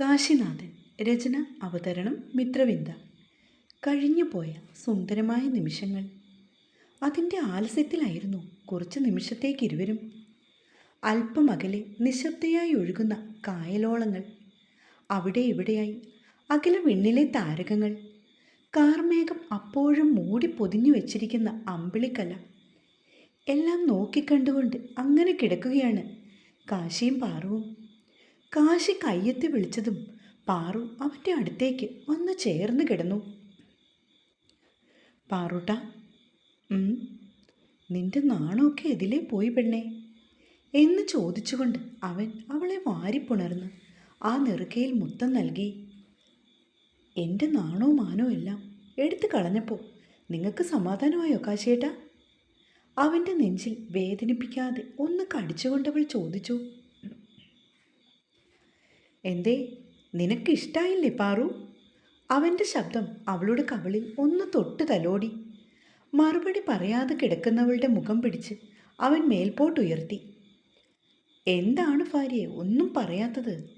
കാശിനാഥൻ രചന അവതരണം മിത്രവിന്ദ. കഴിഞ്ഞുപോയ സുന്ദരമായ നിമിഷങ്ങൾ. അതിന്റെ ആലസ്യത്തിലായിരുന്നു കുറച്ച് നിമിഷത്തേക്ക് ഇരുവരും. അല്പം അകലെ നിശബ്ദയായി ഒഴുകുന്ന കായലോളങ്ങൾ. അവിടെ ഇവിടെയായി അകല വിണ്ണിലെ താരകങ്ങൾ. കാർമേഘം അപ്പോഴും മൂടി പൊതിഞ്ഞു വെച്ചിരിക്കുന്ന അമ്പിളിക്കല. എല്ലാം നോക്കിക്കണ്ടുകൊണ്ട് അങ്ങനെ കിടക്കുകയാണ് കാശിയും പാറുവും. കാശി കയ്യെത്തി വിളിച്ചതും പാറു അവന്റെ അടുത്തേക്ക് വന്ന് ചേർന്ന് കിടന്നു. പാറൂട്ട നിന്റെ നാണമൊക്കെ ഇതിലേ പോയി പെണ്ണേ എന്ന് ചോദിച്ചുകൊണ്ട് അവൻ അവളെ വാരിപ്പുണർന്ന് ആ നെറുക്കയിൽ മുത്തം നൽകി. എന്റെ നാണോ മാനോ എല്ലാം എടുത്തു കളഞ്ഞപ്പോൾ നിങ്ങൾക്ക് സമാധാനമായോ കാശിയേട്ടാ? അവന്റെ നെഞ്ചിൽ വേദനിപ്പിക്കാതെ ഒന്ന് കടിച്ചുകൊണ്ടവൾ ചോദിച്ചു. എന്തേ? നിനക്ക് ഇഷ്ടായില്ലേ പാറു? അവന്റെ ശബ്ദം അവളുടെ കവളിൽ ഒന്ന് തൊട്ട് തലോടി. മറുപടി പറയാതെ കിടക്കുന്നവളുടെ മുഖം പിടിച്ച് അവൻ മേൽപോട്ടുയർത്തി എന്താണ് ഭാര്യയെ ഒന്നും പറയാത്തത്?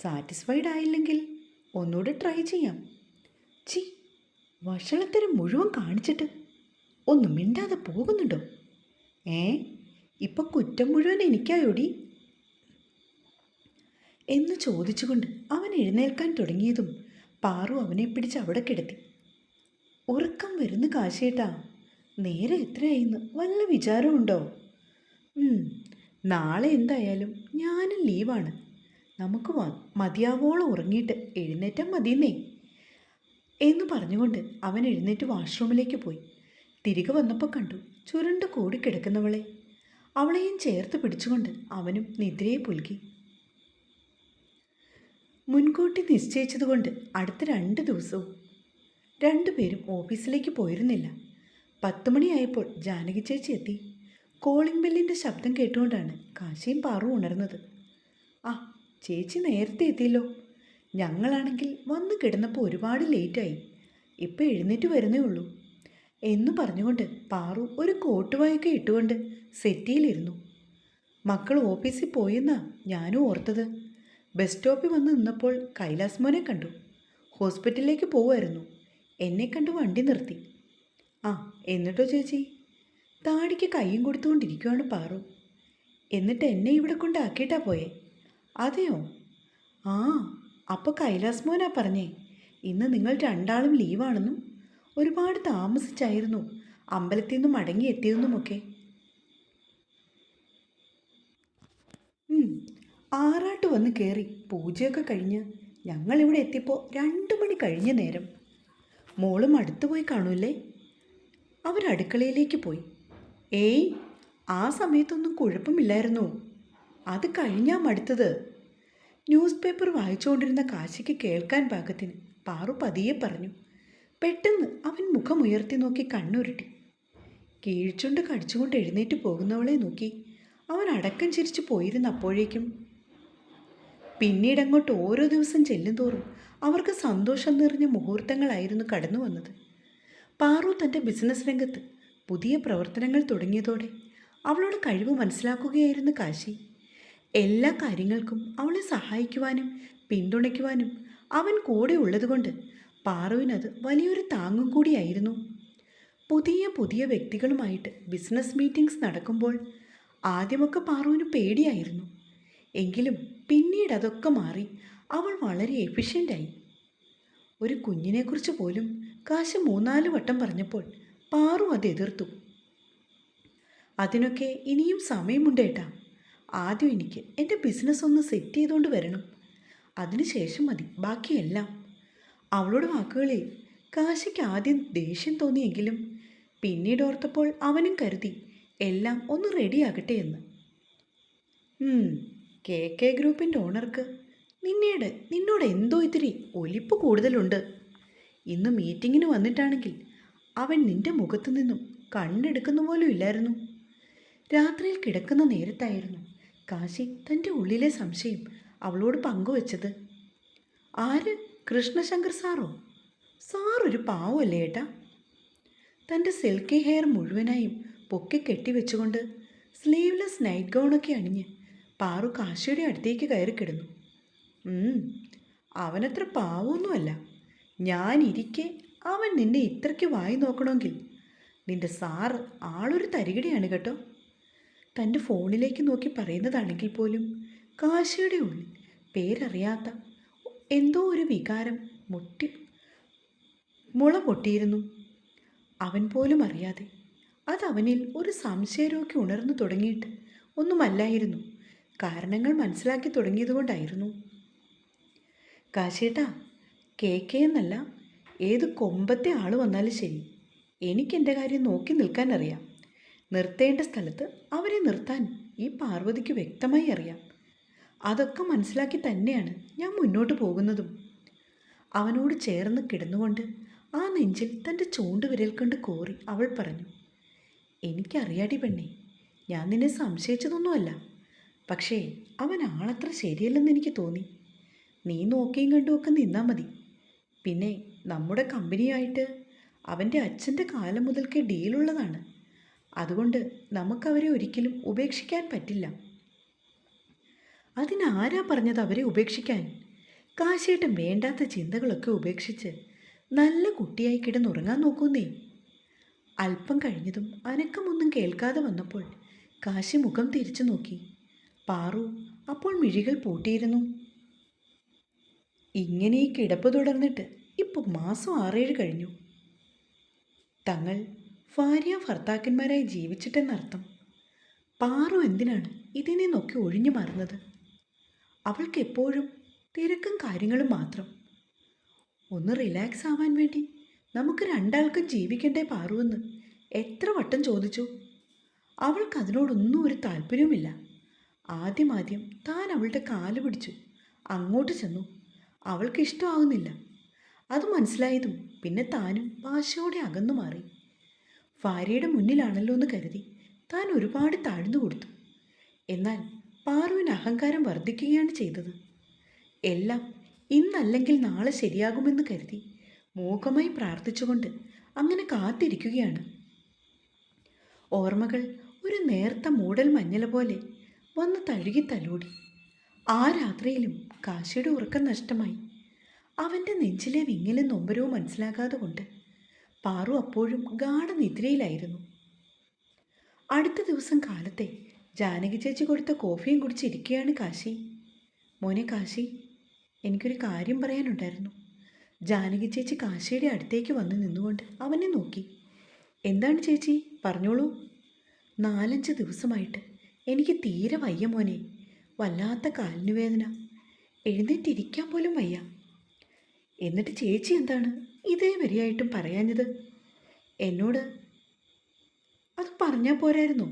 സാറ്റിസ്ഫൈഡ് ആയില്ലെങ്കിൽ ഒന്നുകൂടെ ട്രൈ ചെയ്യാം. ചി വഷളത്തരം മുഴുവൻ കാണിച്ചിട്ട് ഒന്നും മിണ്ടാതെ പോകുന്നുണ്ടോ? ഏ ഇപ്പം കുറ്റം മുഴുവൻ എനിക്കായോടി? എന്ന് ചോദിച്ചുകൊണ്ട് അവൻ എഴുന്നേൽക്കാൻ തുടങ്ങിയതും പാറു അവനെ പിടിച്ച് അവിടെ കിടത്തി. ഉറക്കം വരുന്ന കാശേട്ടാ നേരെ എത്രയായിന്ന് വല്ല വിചാരമുണ്ടോ? നാളെ എന്തായാലും ഞാനും ലീവാണ്. നമുക്ക് മതിയാവോളം ഉറങ്ങിയിട്ട് എഴുന്നേറ്റാൽ മതിയെന്നേ. എന്ന് പറഞ്ഞുകൊണ്ട് അവൻ എഴുന്നേറ്റ് വാഷ്റൂമിലേക്ക് പോയി. തിരികെ വന്നപ്പോൾ കണ്ടു ചുരുണ്ട് കൂടിക്കിടക്കുന്നവളെ അവളെയും ചേർത്ത് പിടിച്ചുകൊണ്ട് അവനും നിദ്രയെ പുൽകി. മുൻകൂട്ടി നിശ്ചയിച്ചതുകൊണ്ട് അടുത്ത രണ്ട് ദിവസവും. രണ്ടുപേരും ഓഫീസിലേക്ക് പോയിരുന്നില്ല. പത്ത് മണിയായപ്പോൾ ജാനകി ചേച്ചി എത്തി. കോളിംഗ് ബെല്ലിന്റെ ശബ്ദം കേട്ടുകൊണ്ടാണ് കാശിയും പാറു ഉണർന്നത്. ആ ചേച്ചി നേരത്തെ എത്തിയല്ലോ. ഞങ്ങളാണെങ്കിൽ വന്ന് കിടന്നപ്പോൾ ഒരുപാട് ലേറ്റായി. ഇപ്പം എഴുന്നേറ്റ് വരുന്നേ ഉള്ളൂ. എന്ന് പറഞ്ഞുകൊണ്ട് പാറു ഒരു കോട്ടുവായൊക്കെ ഇട്ടുകൊണ്ട് സെറ്റിയിലിരുന്നു. മക്കൾ ഓഫീസിൽ പോയെന്നാ ഞാനും ഓർത്തത്. ബസ് സ്റ്റോപ്പിൽ വന്ന് നിന്നപ്പോൾ കൈലാസ് മോനെ കണ്ടു. ഹോസ്പിറ്റലിലേക്ക് പോവുമായിരുന്നു. എന്നെ കണ്ടു വണ്ടി നിർത്തി. ആ എന്നിട്ടോ ചേച്ചി? താടിക്ക് കൈയും കൊടുത്തുകൊണ്ടിരിക്കുകയാണ് പാറു. എന്നിട്ട് എന്നെ ഇവിടെ കൊണ്ടാക്കിയിട്ടാ പോയേ? അതെയോ? ആ അപ്പോൾ കൈലാസ് മോനാ പറഞ്ഞേ. ഇന്ന് നിങ്ങൾ രണ്ടാളും ലീവാണെന്നും ഒരുപാട് താമസിച്ചായിരുന്നു അമ്പലത്തിൽ നിന്നും മടങ്ങി എത്തിയതെന്നുമൊക്കെ ആറാട്ട് വന്ന് കയറി പൂജയൊക്കെ കഴിഞ്ഞ് ഞങ്ങളിവിടെ എത്തിയപ്പോൾ രണ്ട് മണി കഴിഞ്ഞ നേരം. മോളും അടുത്ത് പോയി കാണൂല്ലേ? അവരടുക്കളയിലേക്ക് പോയി. ഏയ് ആ സമയത്തൊന്നും കുഴപ്പമില്ലായിരുന്നു. അത് കഴിഞ്ഞാ മടുത്തത്. ന്യൂസ് പേപ്പർ വായിച്ചുകൊണ്ടിരുന്ന കാശിക്ക് കേൾക്കാൻ പാകത്തിന് പാറു പതിയെ പറഞ്ഞു. പെട്ടെന്ന് അവൻ മുഖമുയർത്തി നോക്കി കണ്ണുരുട്ടി. കീഴ്ച്ചുണ്ട് കടിച്ചുകൊണ്ട് എഴുന്നേറ്റ് പോകുന്നവളെ നോക്കി. അവൻ അടക്കം ചിരിച്ചു പോയിരുന്ന അപ്പോഴേക്കും പിന്നീട് അങ്ങോട്ട് ഓരോ ദിവസം ചെല്ലുന്തോറും അവർക്ക് സന്തോഷം നിറഞ്ഞ മുഹൂർത്തങ്ങളായിരുന്നു കടന്നു വന്നത്. പാറു തന്റെ ബിസിനസ് രംഗത്ത് പുതിയ പ്രവർത്തനങ്ങൾ തുടങ്ങിയതോടെ അവളുടെ കഴിവ് മനസ്സിലാക്കുകയായിരുന്നു കാശി. എല്ലാ കാര്യങ്ങൾക്കും അവളെ സഹായിക്കുവാനും പിന്തുണയ്ക്കുവാനും അവൻ കൂടെ ഉള്ളതുകൊണ്ട് പാറുവിനത് വലിയൊരു താങ്ങും കൂടിയായിരുന്നു. പുതിയ പുതിയ വ്യക്തികളുമായിട്ട് ബിസിനസ് മീറ്റിംഗ്സ് നടക്കുമ്പോൾ ആദ്യമൊക്കെ പാറുവിന് പേടിയായിരുന്നു. എങ്കിലും പിന്നീട് അതൊക്കെ മാറി അവൾ വളരെ എഫിഷ്യന്റായി ഒരു കുഞ്ഞിനെക്കുറിച്ച് പോലും കാശ് മൂന്നാൽ വട്ടം പറഞ്ഞപ്പോൾ പാറു അത് എതിർത്തു. അതിനൊക്കെ ഇനിയും സമയമുണ്ട് ഏട്ടാ. ആദ്യം എനിക്ക് എന്റെ ബിസിനസ് ഒന്ന് സെറ്റ് ചെയ്തുകൊണ്ട് വരണം. അതിനുശേഷം മതി ബാക്കിയെല്ലാം അവളുടെ വാക്കുകളിൽ കാശിക്ക് ആദ്യം ദേഷ്യം തോന്നിയെങ്കിലും പിന്നീട് ഓർത്തപ്പോൾ അവനും കരുതി എല്ലാം ഒന്ന് റെഡിയാകട്ടെ എന്ന്. കെ കെ ഗ്രൂപ്പിന്റെ ഓണർക്ക് നിന്നേട് നിന്നോട് എന്തോ ഇത്തിരി ഒലിപ്പ് കൂടുതലുണ്ട്. ഇന്ന് മീറ്റിങ്ങിന് വന്നിട്ടാണെങ്കിൽ അവൻ നിന്റെ മുഖത്തു നിന്നും കണ്ണെടുക്കുന്ന പോലും ഇല്ലായിരുന്നു. രാത്രിയിൽ കിടക്കുന്ന നേരത്തായിരുന്നു കാശി തന്റെ ഉള്ളിലെ സംശയം അവളോട് പങ്കുവച്ചത്. ആര്? കൃഷ്ണശങ്കർ സാറോ? സാറൊരു പാവമല്ലേ ഏട്ടാ? തന്റെ സിൽക്കി ഹെയർ മുഴുവനായും പൊക്കി കെട്ടിവെച്ചുകൊണ്ട് സ്ലീവ്ലെസ് നൈറ്റ് ഗൗണൊക്കെ അണിഞ്ഞ് പാറു കാശിയുടെ അടുത്തേക്ക് കയറി കിടന്നു. അവനത്ര പാവമൊന്നുമല്ല ഞാനിരിക്കെ അവൻ നിന്നെ ഇത്രയ്ക്ക് വായി നോക്കണമെങ്കിൽ. നിന്റെ സാറ് ആളൊരു തരികിടയാണ് കേട്ടോ. തന്റെ ഫോണിലേക്ക് നോക്കി പറയുന്നതാണെങ്കിൽ പോലും കാശിയുടെ ഉള്ളിൽ പേരറിയാത്ത എന്തോ ഒരു വികാരം മുട്ടി മുള പൊട്ടിയിരുന്നു. അവൻ പോലും അറിയാതെ. അതവനിൽ ഒരു സംശയരോഗി ഉണർന്നു തുടങ്ങിയിട്ട് ഒന്നുമല്ലായിരുന്നു. കാരണങ്ങൾ മനസ്സിലാക്കി തുടങ്ങിയതുകൊണ്ടായിരുന്നു. കാശേട്ടാ കെ കെ എന്നല്ല ഏത് കൊമ്പത്തെ ആൾ വന്നാലും ശരി. എനിക്കെന്റെ കാര്യം നോക്കി നിൽക്കാൻ അറിയാം നിർത്തേണ്ട സ്ഥലത്ത് അവരെ നിർത്താൻ ഈ പാർവതിക്ക് വ്യക്തമായി അറിയാം. അതൊക്കെ മനസ്സിലാക്കി തന്നെയാണ് ഞാൻ മുന്നോട്ട് പോകുന്നതും. അവനോട് ചേർന്ന് കിടന്നുകൊണ്ട് ആ നെഞ്ചിൽ തന്റെ ചൂണ്ടുവിരൽ കൊണ്ട് കോറി അവൾ പറഞ്ഞു എനിക്കറിയാടി പെണ്ണേ ഞാൻ നിന്നെ സംശയിച്ചതൊന്നുമല്ല. പക്ഷേ അവൻ ആളത്ര ശരിയല്ലെന്ന് എനിക്ക് തോന്നി. നീ നോക്കിയും കണ്ടുമൊക്കെ നിന്നാൽ മതി. പിന്നെ നമ്മുടെ കമ്പനിയായിട്ട് അവന്റെ അച്ഛന്റെ കാലം മുതൽക്കേ ഡീലുള്ളതാണ്. അതുകൊണ്ട് നമുക്കവരെ ഒരിക്കലും ഉപേക്ഷിക്കാൻ പറ്റില്ല. അതിനാരാ പറഞ്ഞത് അവരെ ഉപേക്ഷിക്കാൻ? കാശേട്ടൻ വേണ്ടാത്ത ചിന്തകളൊക്കെ ഉപേക്ഷിച്ച് നല്ല കുട്ടിയായി കിടന്നുറങ്ങാൻ നോക്കുന്നേ. അല്പം കഴിഞ്ഞതും അനക്കമൊന്നും കേൾക്കാതെ വന്നപ്പോൾ കാശി മുഖം തിരിച്ചു നോക്കി. പാറു അപ്പോൾ മിഴികൾ പൂട്ടിയിരുന്നു. ഇങ്ങനെ ഈ കിടപ്പ് തുടർന്നിട്ട് ഇപ്പോൾ മാസം ആറേഴ് കഴിഞ്ഞു. തങ്ങൾ ഭാര്യ ഭർത്താക്കന്മാരായി ജീവിച്ചിട്ടെന്നർത്ഥം. പാറു എന്തിനാണ് ഇതിനെ നോക്കി ഒഴിഞ്ഞു മാറുന്നത്? അവൾക്ക് എപ്പോഴും തിരക്കും കാര്യങ്ങളും മാത്രം. ഒന്ന് റിലാക്സ് ആവാൻ വേണ്ടി നമുക്ക് രണ്ടാൾക്കും ജീവിക്കണ്ടേ പാറുവെന്ന് എത്ര വട്ടം ചോദിച്ചു. അവൾക്ക് അതിനോടൊന്നും ഒരു താല്പര്യവുമില്ല. ആദ്യമാദ്യം താൻ അവളുടെ കാൽ പിടിച്ചു. അങ്ങോട്ട് ചെന്നു. അവൾക്ക് ഇഷ്ടമാകുന്നില്ല അത് മനസ്സിലായതും പിന്നെ താനും വാശയോടെ അകന്നു മാറി. ഭാര്യയുടെ മുന്നിലാണല്ലോ എന്ന് കരുതി താൻ ഒരുപാട് താഴ്ന്നു കൊടുത്തു. എന്നാൽ പാറുവിന് അഹങ്കാരം വർദ്ധിക്കുകയാണ് ചെയ്തത്. എല്ലാം ഇന്നല്ലെങ്കിൽ നാളെ ശരിയാകുമെന്ന് കരുതി മൂകമായി പ്രാർത്ഥിച്ചുകൊണ്ട് അങ്ങനെ കാത്തിരിക്കുകയാണ്. ഓർമ്മകൾ ഒരു നേർത്ത മൂടൽ മഞ്ഞല പോലെ വന്ന് തഴുകി തലോടി. ആ രാത്രിയിലും കാശിയുടെ ഉറക്കം നഷ്ടമായി. അവന്റെ നെഞ്ചിലെ വിങ്ങലും നൊമ്പരവും മനസ്സിലാകാതെ കൊണ്ട് പാറു അപ്പോഴും ഗാഠനിദ്രയിലായിരുന്നു അടുത്ത ദിവസം കാലത്തെ ജാനകി ചേച്ചി കൊടുത്ത കോഫിയും കുടിച്ചിരിക്കുകയാണ് കാശി. മോനെ കാശി എനിക്കൊരു കാര്യം പറയാനുണ്ടായിരുന്നു. ജാനകി ചേച്ചി കാശിയുടെ അടുത്തേക്ക് വന്ന് നിന്നുകൊണ്ട് അവനെ നോക്കി. എന്താണ് ചേച്ചി? പറഞ്ഞോളൂ. നാലഞ്ച് ദിവസമായിട്ട് എനിക്ക് തീരെ വയ്യ മോനെ. വല്ലാത്ത കാലിന് വേദന. എഴുന്നേറ്റിരിക്കാൻ പോലും വയ്യ. എന്നിട്ട് ചേച്ചി എന്താണ് ഇതേ വരിയായിട്ടും പറയാഞ്ഞത്? എന്നോട് അത് പറഞ്ഞാൽ പോരായിരുന്നു.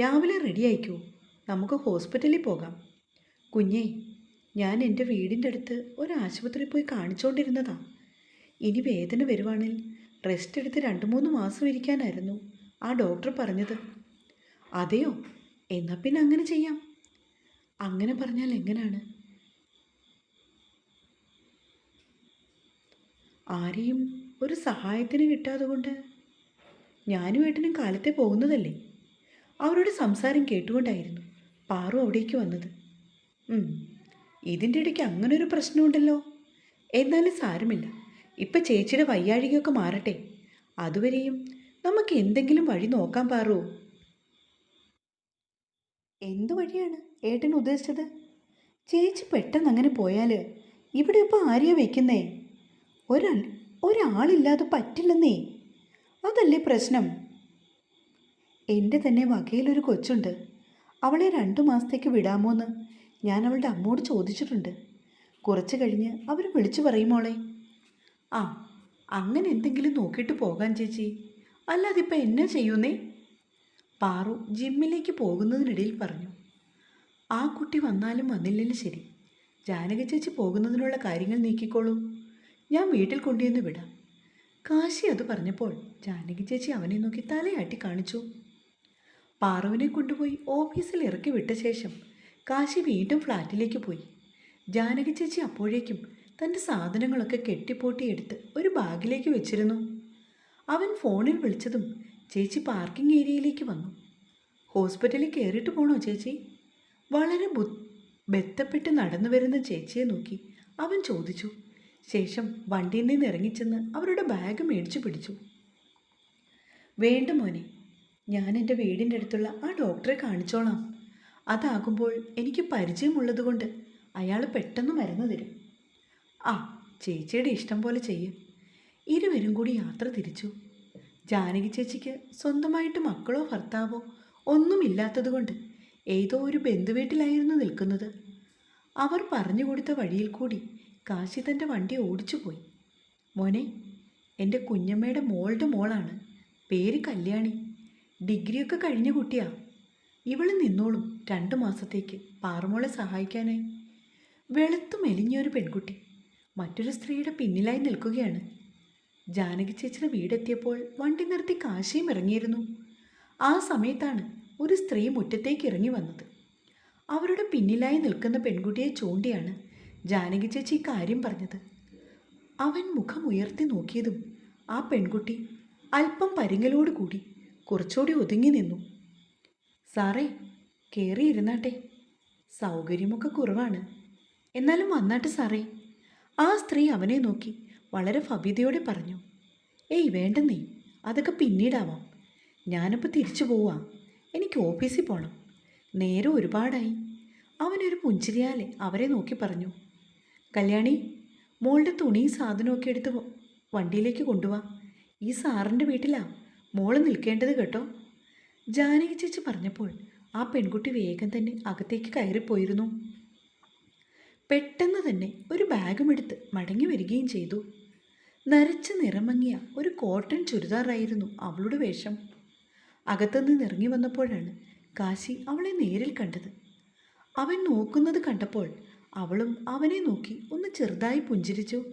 രാവിലെ റെഡി ആയിക്കോ. നമുക്ക് ഹോസ്പിറ്റലിൽ പോകാം. കുഞ്ഞേ ഞാൻ എന്റെ വീടിന്റെ അടുത്ത് ഒരു ആശുപത്രിയിൽ പോയി കാണിച്ചുകൊണ്ടിരുന്നതാ ഇനി വേദന വരുവാണെങ്കിൽ റെസ്റ്റ് എടുത്ത് രണ്ട് മൂന്ന് മാസം ഇരിക്കാനായിരുന്നു ആ ഡോക്ടർ പറഞ്ഞത്. അതെയോ? എന്നാൽ പിന്നെ അങ്ങനെ ചെയ്യാം. അങ്ങനെ പറഞ്ഞാൽ എങ്ങനെയാണ് ആരെയും ഒരു സഹായത്തിന് കിട്ടാതെ കൊണ്ട് ഞാനും ഏട്ടനും കാലത്തെ പോകുന്നതല്ലേ? അവരുടെ സംസാരം കേട്ടുകൊണ്ടായിരുന്നു പാറു അവിടേക്ക് വന്നത്. ഇതിന്റെ ഇടയ്ക്ക് അങ്ങനെ ഒരു പ്രശ്നമുണ്ടല്ലോ. എന്നാലും സാരമില്ല. ഇപ്പം ചേച്ചിയുടെ വയ്യാഴികയൊക്കെ മാറട്ടെ. അതുവരെയും നമുക്ക് എന്തെങ്കിലും വഴി നോക്കാൻ പാറോ. എന്ത് വഴിയാണ് ഏട്ടൻ ഉദ്ദേശിച്ചത്? ചേച്ചി പെട്ടെന്ന് അങ്ങനെ പോയാൽ ഇവിടെ ഇപ്പോൾ ആരെയാ വയ്ക്കുന്നേ ഒരാൾ ഒരാളില്ലാതെ പറ്റില്ലെന്നേ. അതല്ലേ പ്രശ്നം? എന്റെ തന്നെ വകയിലൊരു കൊച്ചുണ്ട്. അവളെ രണ്ടു മാസത്തേക്ക് വിടാമോന്ന് ഞാൻ അവളുടെ അമ്മോട് ചോദിച്ചിട്ടുണ്ട്. കുറച്ച് കഴിഞ്ഞ് അവർ വിളിച്ചു പറയുമോളെ ആ അങ്ങനെ എന്തെങ്കിലും നോക്കിയിട്ട് പോകാൻ ചേച്ചി. അല്ലാതിപ്പോൾ എന്നാ ചെയ്യുന്നേ? പാറു ജിമ്മിലേക്ക് പോകുന്നതിനിടയിൽ പറഞ്ഞു ആ കുട്ടി വന്നാലും വന്നില്ലെങ്കിലും ശരി. ജാനകി ചേച്ചി പോകുന്നതിനുള്ള കാര്യങ്ങൾ നീക്കിക്കോളൂ. ഞാൻ വീട്ടിൽ കൊണ്ടുവന്ന് വിടാം. കാശി അത് പറഞ്ഞപ്പോൾ ജാനകി ചേച്ചി അവനെ നോക്കി തലയാട്ടി കാണിച്ചു. പാറുവിനെ കൊണ്ടുപോയി ഓഫീസിൽ ഇറക്കി വിട്ട ശേഷം കാശി വീണ്ടും ഫ്ലാറ്റിലേക്ക് പോയി. ജാനകി ചേച്ചി അപ്പോഴേക്കും തന്റെ സാധനങ്ങളൊക്കെ കെട്ടിപ്പോട്ടിയെടുത്ത് ഒരു ബാഗിലേക്ക് വെച്ചിരുന്നു. അവൻ ഫോണിൽ വിളിച്ചതും ചേച്ചി പാർക്കിംഗ് ഏരിയയിലേക്ക് വന്നു. ഹോസ്പിറ്റലിൽ കയറിയിട്ട് പോണോ ചേച്ചി? വളരെ ബു ബെത്തപ്പെട്ട് നടന്നു വരുന്ന ചേച്ചിയെ നോക്കി അവൻ ചോദിച്ചു. ശേഷം വണ്ടിയിൽ നിന്ന് ഇറങ്ങിച്ചെന്ന് അവരുടെ ബാഗ് മേടിച്ചു പിടിച്ചു. വേണ്ട മോനെ ഞാൻ എന്റെ വീടിന്റെ അടുത്തുള്ള ആ ഡോക്ടറെ കാണിച്ചോളാം. അതാകുമ്പോൾ എനിക്ക് പരിചയമുള്ളതുകൊണ്ട് അയാൾ പെട്ടെന്ന് മരുന്ന് തരും. ആ ചേച്ചിയുടെ ഇഷ്ടം പോലെ ചെയ്യും. ഇരുവരും കൂടി യാത്ര തിരിച്ചു. ജാനകി ചേച്ചിക്ക് സ്വന്തമായിട്ട് മക്കളോ ഭർത്താവോ ഒന്നുമില്ലാത്തതുകൊണ്ട് ഏതോ ഒരു ബന്ധുവീട്ടിലായിരുന്നു നിൽക്കുന്നത്. അവർ പറഞ്ഞു കൊടുത്ത വഴിയിൽ കൂടി കാശി തന്റെ വണ്ടി ഓടിച്ചു പോയി മോനെ എന്റെ കുഞ്ഞമ്മയുടെ മോളുടെ മോളാണ്. പേര് കല്യാണി. ഡിഗ്രിയൊക്കെ കഴിഞ്ഞ കുട്ടിയാ. ഇവൾ നിന്നോളും രണ്ടു മാസത്തേക്ക് പാറമോളെ സഹായിക്കാനായി. വെളുത്തു മെലിഞ്ഞൊരു പെൺകുട്ടി മറ്റൊരു സ്ത്രീയുടെ പിന്നിലായി നിൽക്കുകയാണ് ജാനകി ചേച്ചിയുടെ വീടെത്തിയപ്പോൾ വണ്ടി നിർത്തി കാശിയും ഇറങ്ങിയിരുന്നു. ആ സമയത്താണ് ഒരു സ്ത്രീ മുറ്റത്തേക്ക് ഇറങ്ങി വന്നത്. അവരുടെ പിന്നിലായി നിൽക്കുന്ന പെൺകുട്ടിയെ ചൂണ്ടിയാണ് ജാനകി ചേച്ചി കാര്യം പറഞ്ഞത്. അവൻ മുഖം ഉയർത്തി നോക്കിയതും ആ പെൺകുട്ടി അല്പം പരിങ്ങലോട് കൂടി കുറച്ചുകൂടി ഒതുങ്ങി നിന്നു. സാറേ കയറിയിരുന്നാട്ടെ സൗകര്യമൊക്കെ കുറവാണ്. എന്നാലും വന്നാട്ടെ സാറേ. ആ സ്ത്രീ അവനെ നോക്കി വളരെ ഭവ്യതയോടെ പറഞ്ഞു ഏയ് വേണ്ടെന്നേ അതൊക്കെ പിന്നീടാവാം. ഞാനിപ്പോൾ തിരിച്ചു പോവാ. എനിക്ക് ഓഫീസിൽ പോകണം നേരെ ഒരുപാടായി. അവനൊരു പുഞ്ചിരിയാലെ അവരെ നോക്കി പറഞ്ഞു കല്യാണി മോളുടെ തുണിയും സാധനമൊക്കെ എടുത്ത് വണ്ടിയിലേക്ക് കൊണ്ടുപോവാ ഈ സാറിന്റെ വീട്ടിലാ മോൾ നിൽക്കേണ്ടത് കേട്ടോ. ജാനകി ചേച്ചി പറഞ്ഞപ്പോൾ ആ പെൺകുട്ടി വേഗം തന്നെ അകത്തേക്ക് കയറിപ്പോയിരുന്നു. പെട്ടെന്ന് തന്നെ ഒരു ബാഗുമെടുത്ത് മടങ്ങി വരികയും ചെയ്തു. നരച്ച് നിറമങ്ങിയ ഒരു കോട്ടൺ ചുരിദാറായിരുന്നു അവളുടെ വേഷം. അകത്തുനിന്ന് ഇറങ്ങി വന്നപ്പോഴാണ് കാശി അവളെ നേരിൽ കണ്ടത്. അവൻ നോക്കുന്നത് കണ്ടപ്പോൾ അവളും അവനെ നോക്കി ഒന്ന് ചെറുതായി പുഞ്ചിരിച്ചു.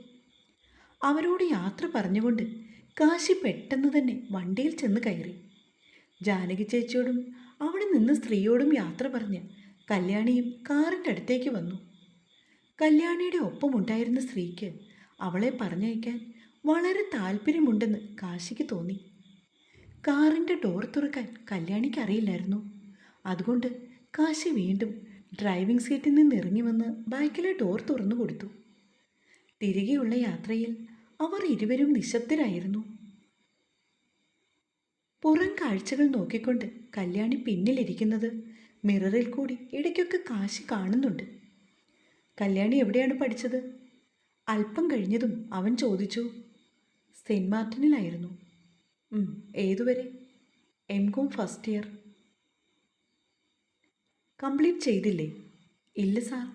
അവരോട് യാത്ര പറഞ്ഞുകൊണ്ട് കാശി പെട്ടെന്ന് തന്നെ വണ്ടിയിൽ ചെന്ന് കയറി. ജാനകി ചേച്ചിയോടും അവിടെ നിന്ന് സ്ത്രീയോടും യാത്ര പറഞ്ഞ് കല്യാണിയും കാറിന്റെ അടുത്തേക്ക് വന്നു. കല്യാണിയുടെ ഒപ്പമുണ്ടായിരുന്ന സ്ത്രീക്ക് അവളെ പറഞ്ഞയക്കാൻ വളരെ താല്പര്യമുണ്ടെന്ന് കാശിക്ക് തോന്നി. കാറിന്റെ ഡോർ തുറക്കാൻ കല്യാണിക്ക് അറിയില്ലായിരുന്നു. അതുകൊണ്ട് കാശി വീണ്ടും ഡ്രൈവിംഗ് സീറ്റിൽ നിന്ന് ഇറങ്ങി വന്ന് ബാക്കിലെ ഡോർ തുറന്നു കൊടുത്തു. തിരികെയുള്ള യാത്രയിൽ അവർ ഇരുവരും നിശബ്ദരായിരുന്നു. പുറം കാഴ്ചകൾ നോക്കിക്കൊണ്ട് കല്യാണി പിന്നിലിരിക്കുന്നത് മിററിൽ കൂടി ഇടയ്ക്കൊക്കെ കാശി കാണുന്നുണ്ട്. കല്യാണി എവിടെയാണ് പഠിച്ചത്? അല്പം കഴിഞ്ഞതും അവൻ ചോദിച്ചു. സെന്റ് മാർട്ടിനിലായിരുന്നു. ഏതുവരെ? M Com first year. Complete ചെയ്തില്ലേ? ഇല്ല സാർ.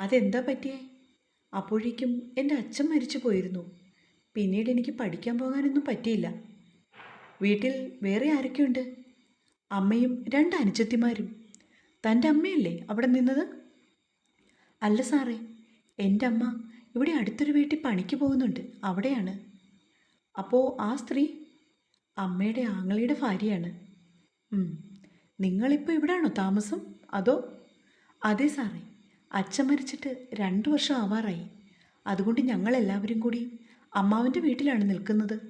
അതെന്താ പറ്റിയേ? അപ്പോഴേക്കും എന്റെ അച്ഛൻ മരിച്ചു പോയിരുന്നു. പിന്നീട് എനിക്ക് പഠിക്കാൻ പോകാനൊന്നും പറ്റിയില്ല. വീട്ടിൽ വേറെ ആരൊക്കെയുണ്ട്? അമ്മയും രണ്ട് അനുജത്തിമാരും. തന്റെ അമ്മയല്ലേ അവിടെ നിന്നത്? അല്ല സാറേ എന്റെ അമ്മ ഇവിടെ അടുത്തൊരു വീട്ടിൽ പണിക്ക് പോകുന്നുണ്ട്. അവിടെയാണ്. അപ്പോൾ ആ സ്ത്രീ അമ്മയുടെ ആങ്ങളയുടെ ഭാര്യയാണ്. നിങ്ങളിപ്പോൾ ഇവിടെയാണോ താമസം? അതോ? അതെ സാറേ. അച്ഛൻ മരിച്ചിട്ട് രണ്ട് വർഷം ആവാറായി. അതുകൊണ്ട് ഞങ്ങളെല്ലാവരും കൂടി അമ്മാവിന്റെ വീട്ടിലാണ് നിൽക്കുന്നത്.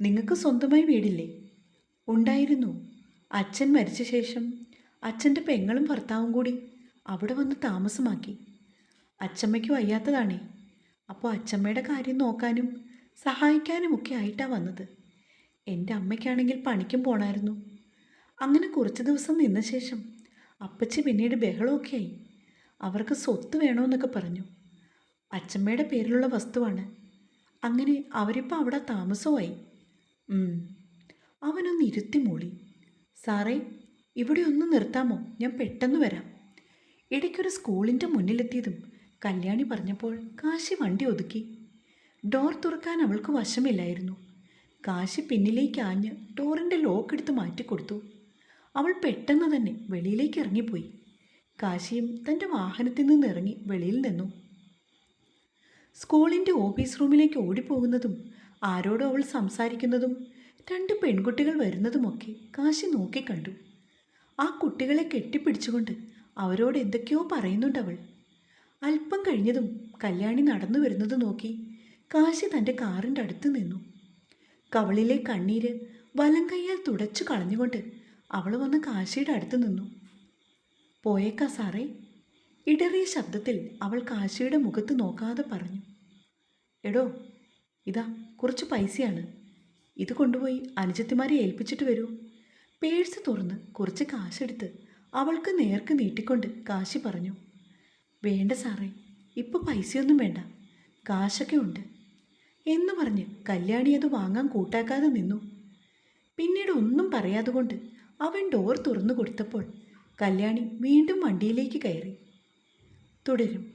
നിങ്ങൾക്ക് സ്വന്തമായി വീടില്ലേ? ഉണ്ടായിരുന്നു. അച്ഛൻ മരിച്ച ശേഷം അച്ഛന്റെ പെങ്ങളും ഭർത്താവും കൂടി അവിടെ വന്ന് താമസമാക്കി. അച്ചമ്മയ്ക്ക് വയ്യാത്തതാണേ. അപ്പോൾ അച്ഛമ്മയുടെ കാര്യം നോക്കാനും സഹായിക്കാനും ഒക്കെ ആയിട്ടാണ് വന്നത്. എന്റെ അമ്മയ്ക്കാണെങ്കിൽ പണിക്കും പോണായിരുന്നു. അങ്ങനെ കുറച്ച് ദിവസം നിന്ന ശേഷം അപ്പച്ചി പിന്നീട് ബഹളമൊക്കെ ആയി. അവർക്ക് സ്വത്ത് വേണമെന്നൊക്കെ പറഞ്ഞു. അച്ഛമ്മയുടെ പേരിലുള്ള വസ്തുവാണ്. അങ്ങനെ അവരിപ്പോൾ അവിടെ താമസമായി. അവനൊന്ന് ഇരുത്തി മൂളി സാറേ ഇവിടെ ഒന്ന് നിർത്താമോ? ഞാൻ പെട്ടെന്ന് വരാം. ഇടയ്ക്കൊരു സ്കൂളിന്റെ മുന്നിലെത്തിയതും കല്യാണി പറഞ്ഞപ്പോൾ കാശി വണ്ടി ഒതുക്കി. ഡോർ തുറക്കാൻ അവൾക്ക് വശമില്ലായിരുന്നു. കാശി പിന്നിലേക്ക് ആഞ്ഞ് ഡോറിന്റെ ലോക്ക് എടുത്ത് മാറ്റിക്കൊടുത്തു. അവൾ പെട്ടെന്ന് തന്നെ വെളിയിലേക്ക് ഇറങ്ങിപ്പോയി. കാശിയും തന്റെ വാഹനത്തിൽ നിന്ന് ഇറങ്ങി വെളിയിൽ നിന്നു. സ്കൂളിന്റെ ഓഫീസ് റൂമിലേക്ക് ഓടിപ്പോകുന്നതും ആരോടോ അവൾ സംസാരിക്കുന്നതും രണ്ട് പെൺകുട്ടികൾ വരുന്നതുമൊക്കെ കാശി നോക്കിക്കണ്ടു. ആ കുട്ടികളെ കെട്ടിപ്പിടിച്ചുകൊണ്ട് അവരോട് എന്തൊക്കെയോ പറയുന്നുണ്ടവൾ. അല്പം കഴിഞ്ഞതും കല്യാണി നടന്നു വരുന്നത് നോക്കി കാശി തന്റെ കാറിന്റെ അടുത്ത് നിന്നു. കവളിലെ കണ്ണീര് വലം കൈയാൽ തുടച്ചു കളഞ്ഞുകൊണ്ട് അവൾ വന്ന് കാശിയുടെ അടുത്ത് നിന്നു. പോയേക്കാ സാറേ ഇടറിയ ശബ്ദത്തിൽ അവൾ കാശിയുടെ മുഖത്ത് നോക്കാതെ പറഞ്ഞു. എടോ ഇതാ കുറച്ച് പൈസയാണ്. ഇത് കൊണ്ടുപോയി അനുജത്തിമാരെ ഏൽപ്പിച്ചിട്ട് വരൂ. പേഴ്സ് തുറന്ന് കുറച്ച് കാശെടുത്ത് അവൾക്ക് നേർക്ക് നീട്ടിക്കൊണ്ട് കാശി പറഞ്ഞു. വേണ്ട സാറേ ഇപ്പോൾ പൈസയൊന്നും വേണ്ട. കാശൊക്കെ ഉണ്ട്. എന്ന് പറഞ്ഞ് കല്യാണി അത് വാങ്ങാൻ കൂട്ടാക്കാതെ നിന്നു. പിന്നീട് ഒന്നും പറയാതെ കൊണ്ട് അവൻ ഡോർ തുറന്നു കൊടുത്തപ്പോൾ കല്യാണി വീണ്ടും വണ്ടിയിലേക്ക് കയറി. തുടരും.